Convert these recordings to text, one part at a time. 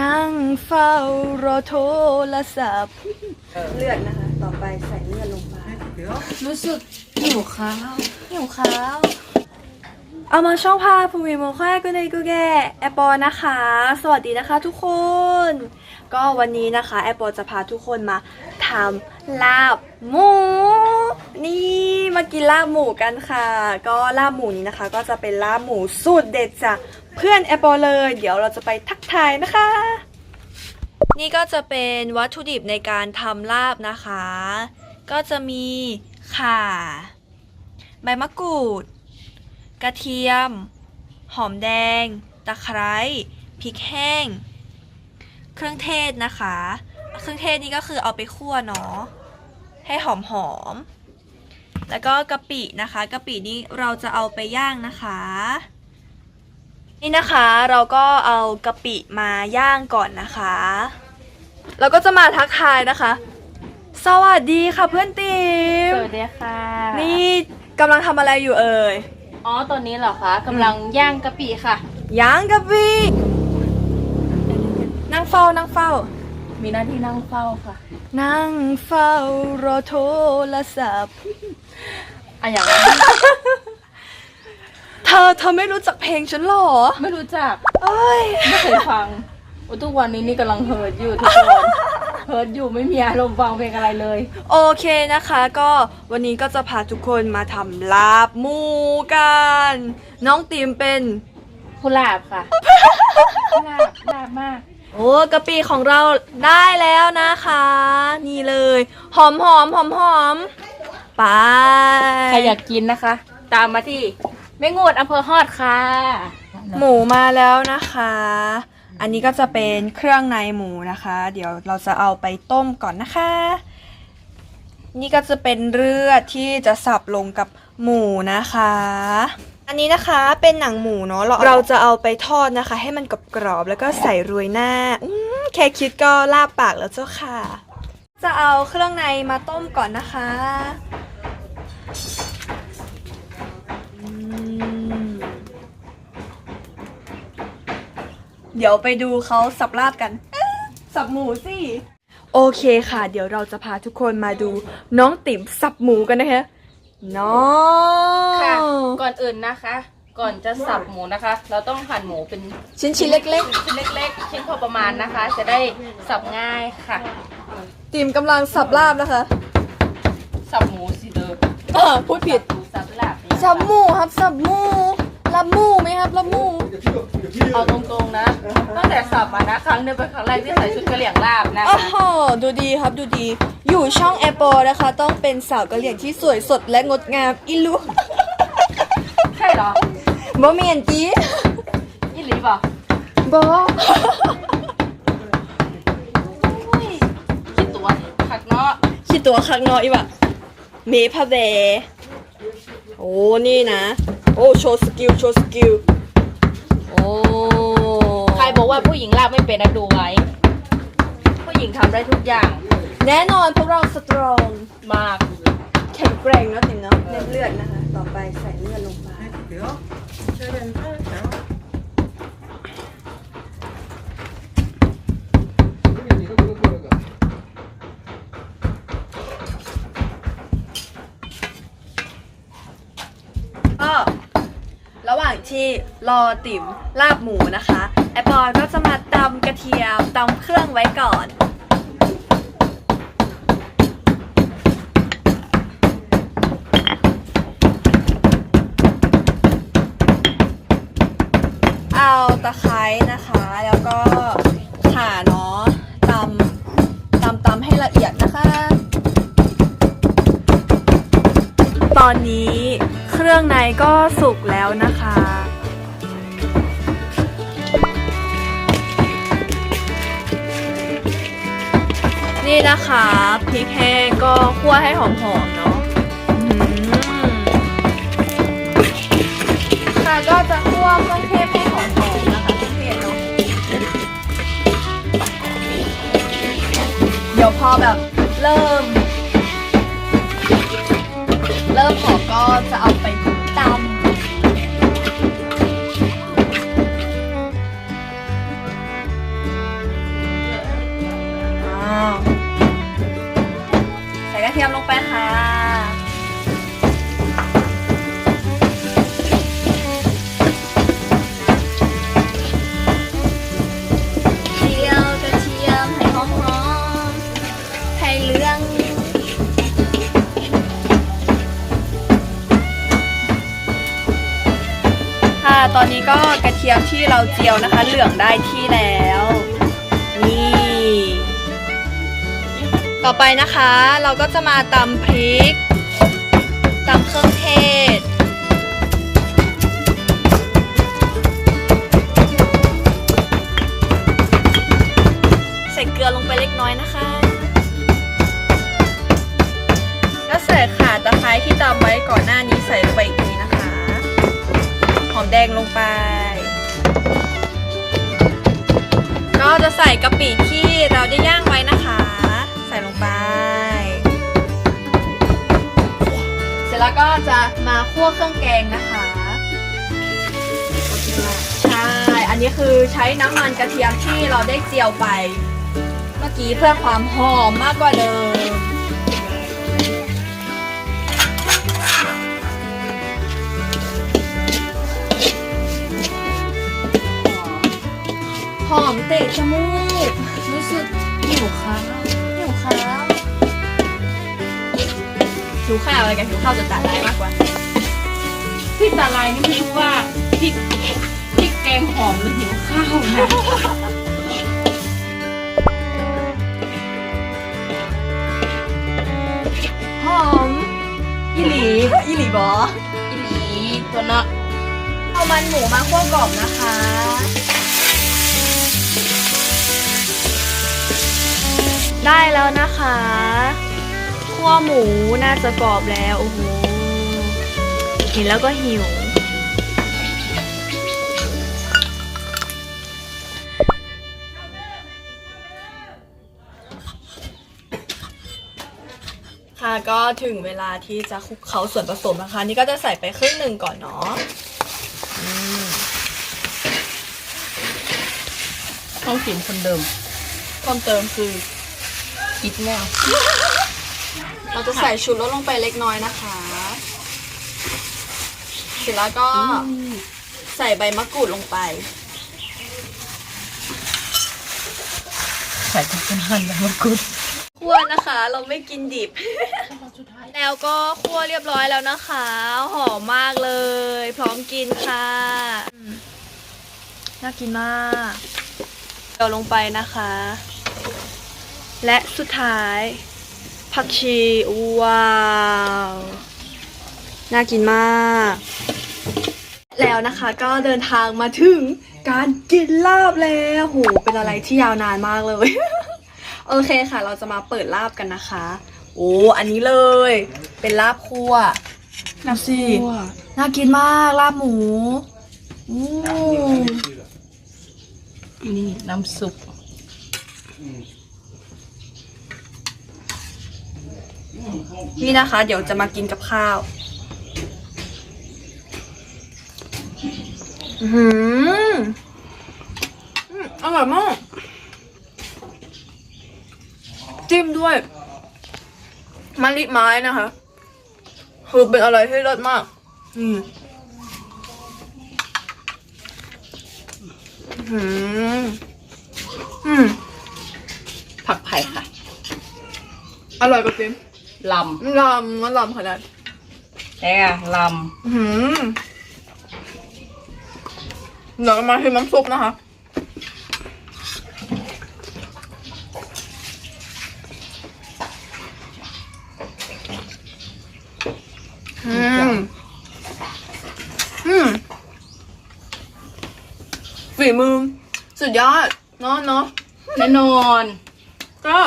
นั่งเฝ้ารอโทรศัพท์ เลือดนะคะ ต่อไปใส่เลือดลงไปรู้สึกหิวข้าวหิวข้าวเอามาช่องพาภูมิโมค่ากุนกุแกแอปปอนะคะ สวัสดีนะคะทุกคน ก็วันนี้นะคะ แอปปอจะพาทุกคนมาทำลาบหมู นี่มากินลาบหมูกันค่ะ ก็ลาบหมูนี้นะคะ ก็จะเป็นลาบหมูสูตรเด็ดจาก เพื่อนแอปปอเลย เดี๋ยวเราจะไปทักทายนะคะ นี่ก็จะเป็นวัตถุดิบในการทำลาบนะคะ ก็จะมีข่า ใบมะกรูด กระเทียม หอมแดง ตะไคร้พริกแห้ง เครื่องเทศนะคะ เครื่องเทศนี่ก็คือเอาไปคั่วเนาะให้หอมหอมแล้วก็กะปินะคะกะปินี้เราจะเอาไปย่างนะคะ นี่นะคะเราก็เอากะปิมาย่างก่อนนะคะเราก็จะมาทักทายนะคะ สวัสดีค่ะเพื่อนติมสวัสดีค่ะนี่กำลังทำอะไรอยู่เอ่ย อ๋อตอนนี้เหรอคะกำลังย่างกะปิค่ะ ย่างกะปินั่งเฝ้านั่งเฝ้า มีหน้าที่นั่งเฝ้าค่ะ นั่งเฝ้ารอโทรศัพท์อะอย่างนั้น เธอเธอไม่รู้จักเพลงฉันเหรอ ไม่รู้จัก เอ้ย ไม่เคยฟังโอ้ทุกวันนี้นี่กำลังเฮิร์ตอยู่ทุกคน เฮิร์ตอยู่ไม่มีอารมณ์ฟังเพลงอะไรเลย โอเคนะคะ ก็วันนี้ก็จะพาทุกคนมาทำลาบหมูกัน น้องตีมเป็นกุหลาบค่ะกุหลาบกุหลาบมาก โอ้กะปิของเราได้แล้วนะคะ นี่เลย หอมหอมหอมหอมไป ใครอยากกินนะคะ ตามมาที่ แม่งวดอำเภอฮอดค่ะ หมูมาแล้วนะคะ อันนี้ก็จะเป็นเครื่องในหมูนะคะ เดี๋ยวเราจะเอาไปต้มก่อนนะคะ นี่ก็จะเป็นเลือดที่จะสับลงกับหมูนะคะ อันนี้นะคะเป็นหนังหมูเนาะเราเราจะเอาไปทอดนะคะ ให้มันกรอบๆแล้วก็ใส่โรยหน้าอืมแค่คิดก็ลาบปากแล้วเจ้าค่ะ จะเอาเครื่องในมาต้มก่อนนะคะ เดี๋ยวไปดูเขาสับลาบกันเอ๊ะสับหมูสิ โอเคค่ะ เดี๋ยวเราจะพาทุกคนมาดูน้องติ๋มสับหมูกันนะคะน้องค่ะก่อนอื่นนะคะ ก่อนจะสับหมูนะคะ เราต้องหั่นหมูเป็นชิ้นชิ้นๆเล็กชิ้นเล็กๆ ชิ้นพอประมาณนะคะ จะได้สับง่ายค่ะ ๆ ติ๋มกำลังสับลาบนะคะสับหมูสิเด้อเออพูดผิด สับหลับสับหมูครับสับหมู รับหมูไหมครับรับหมูเอาตรงๆนะตั้งแต่สับมานะครั้งเดียวเป็นครั้งแรกที่ใส่ชุดกระเหลี่ยงลาบนะโอ้คะโหดูดีครับดูดี อยู่ช่องแอปเปิลนะคะ ต้องเป็นสาวกะเหรี่ยงที่สวยสดและงดงามอิลุใช่เหรอบ่เมียนจียี่หลีป่ะบ่คิดตัวขัดเนาะคิดตัวคักเนาะอีบะเมพะแบ โอ้นี่นะ โอ้โชว์สกิลโชว์สกิลโอ้ใครบอกว่าผู้หญิงลาบไม่เป็นนะดูไว้ ผู้หญิงทำได้ทุกอย่างแน่นอนพวกเราสตรองมาก แข็งแกร่งเนาะติ๋มเนาะเน้นเลือดนะคะ ต่อไปใส่เลือดลงไปก็ระหว่างที่ รอติ๋มลาบหมูนะคะแอปปอยก็จะมาตำกระเทียมตำเครื่องไว้ก่อนเอาตะไคร้นะคะ แล้วก็ข่าเนาะตำตำตำให้ละเอียดนะคะ ตอนนี้เครื่องในก็สุกแล้วนะคะ นี่นะคะพริกแห้งก็คั่วให้หอมๆเนาะค่ะก็จะคั่วเครื่องเทศให้หอมๆนะคะเครื่เทศเนาะเดี๋ยวพอแบบเริ่ม เริ่มหอมก็จะเอาไป ตำไปค่ะเจียวกระเทียมให้หอมๆให้เหลือง ค่ะ ตอนนี้ก็กระเทียมที่เราเจียวนะคะ เหลืองได้ที่แล้ว ต่อไปนะคะเราก็จะมาตำพริกตำเครื่องเทศ ใส่เกลือลงไปเล็กน้อยนะคะ แล้วใส่ข่าตะไคร้ที่ตำไว้ก่อนหน้านี้ใส่ลงไปอีกทีนะคะ หอมแดงลงไป ก็จะใส่กะปิที่เราได้ย่างไว้นะคะ ส่ลงไป เสร็จแล้วก็จะมาคั่วเครื่องแกงนะคะ ใช่ อันนี้คือใช้น้ำมันกระเทียมที่เราได้เจียวไป เมื่อกี้เพื่อความหอมมากกว่าเดิมหอมเตะจมูกรู้สึกหิวข้าว หิวข้าวหิวข้าวอะไรกันหิวข้าวจะตัดได้มากกว่าที่ตาลายนี่ไม่รู้ว่าพริกพริกแกงหอมหรือหิวข้าวนะหอมอีหลีอีหลีบออีหลีตัวเนาะเอามันหมูมาคั่วกรอบนะคะ ได้แล้วนะคะคั่วหมูน่าจะกรอบแล้วโอ้โหเห็นแล้วก็หิว ค่ะก็ถึงเวลาที่จะคลุกเคล้าส่วนผสมนะคะ นี่ก็จะใส่ไปครึ่งหนึ่งก่อนเนาะต้องกินคนเดิมเพิ่มเติมคือ คิดแน่เราจะใส่ชูรสลงไปเล็กน้อยนะคะ เสร็จแล้วก็ใส่ใบมะกรูดลงไป ใส่ทุกคนหันแล้วมากุดคั่วนะคะ เราไม่กินดิบ แล้วก็คั่วเรียบร้อยแล้วนะคะ หอมมากเลย พร้อมกินค่ะอืมน่ากินมาก เดี๋ยวลงไปนะคะ และสุดท้าย ผักชี ว้าว น่ากินมาก แล้วนะคะก็เดินทางมาถึงการกินลาบแล้วโหเป็นอะไรที่ยาวนานมากเลย โอเคค่ะ เราจะมาเปิดลาบกันนะคะ โอ้อันนี้เลย เป็นลาบคั่วนับสิน่ากินมากลาบหมูอู้นี่น้ำซุป นี่นะคะ เดี๋ยวจะมากินกับข้าวหืมอร่อยมากจิ้มด้วยมะลิไม้นะคะ คือเป็นอะไรที่เลิศมากอืมอืมอืมผักไผ่ค่ะ อร่อยกว่าจิ้ม ลลำมันลำขนาดำแต่ลอื้อหือเดี๋ยวมาที่น้ำซุปนะคะ อืม อืมฝีมือสุดยอด เนาะเนาะำแน่นอน ก็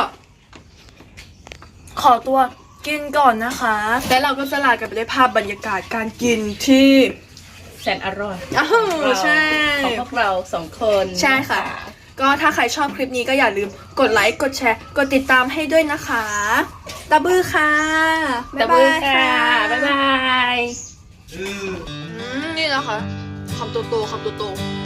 ขอตัว กินก่อนนะคะ แล้วเราก็จะลากันไปด้วยภาพบรรยากาศการกินที่แสนอร่อยอ้าวใช่ ของพวกเราสองคนใช่ค่ะ ก็ถ้าใครชอบคลิปนี้ก็อย่าลืมกดไลค์ กดแชร์ กดติดตามให้ด้วยนะคะตะบื้อค่ะตะบือค่ะ บ๊ายบายอืมนี่นะคะคำโตๆคำโตๆ